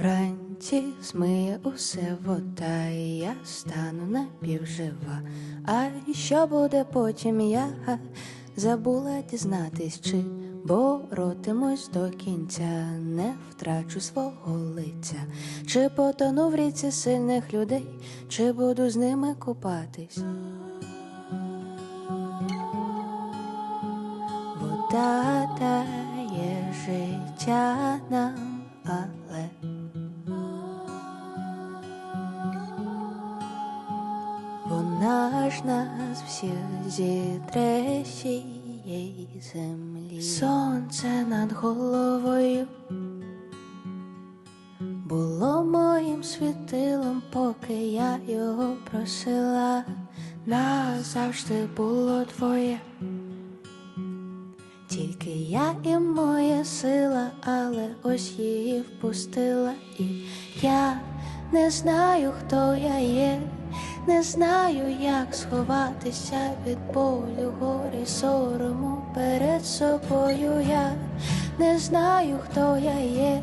Вранці змиє усе вода, і я стану напівжива. А що буде потім я забула дізнатись, чи боротимусь до кінця, не втрачу свого лиця, чи потону в ріці сильних людей, чи буду з ними купатись. Вода дає життя вона ж нас всіх зітре з землі. Сонце над головою було моїм світилом, поки я його просила, назавжди було твоє. Тільки я і моя сила, але ось її впустила, і я не знаю, хто я є, не знаю, як сховатися від болю, горі, сорому перед собою. Я не знаю, хто я є,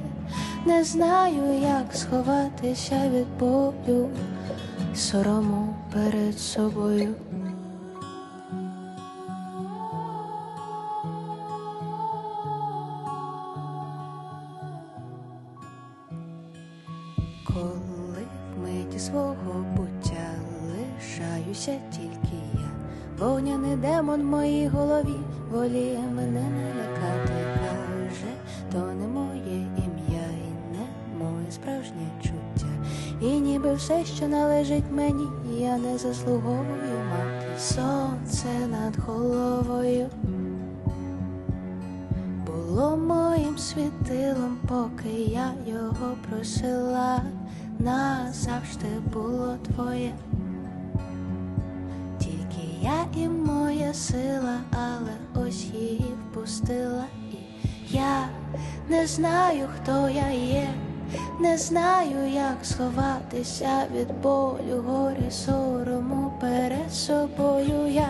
не знаю, як сховатися від болю, сорому перед собою. Коли в миті свого буття лишаюся тільки я, вогняний демон в моїй голові воліє мене не лякати, каже, то не моє ім'я і не моє справжнє чуття. І ніби все, що належить мені, я не заслуговую мати сонце над головою було моїм світилом, поки я його просила, назавжди було твоє. Я і моя сила, але ось її впустила, і я не знаю, хто я є, не знаю, як сховатися від болю, горі, сорому перед собою. Я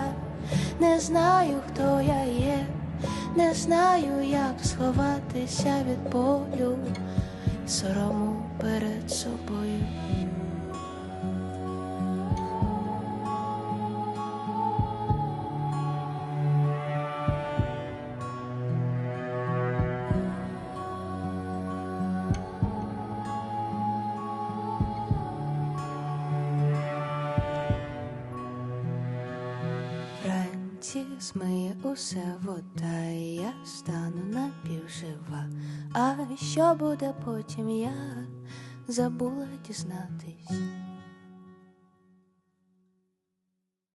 не знаю, хто я є. Не знаю, як сховатися від болю, сорому перед собою. Вранці змиє усе вода, і я стану напівжива. А що буде потім, я забула дізнатись.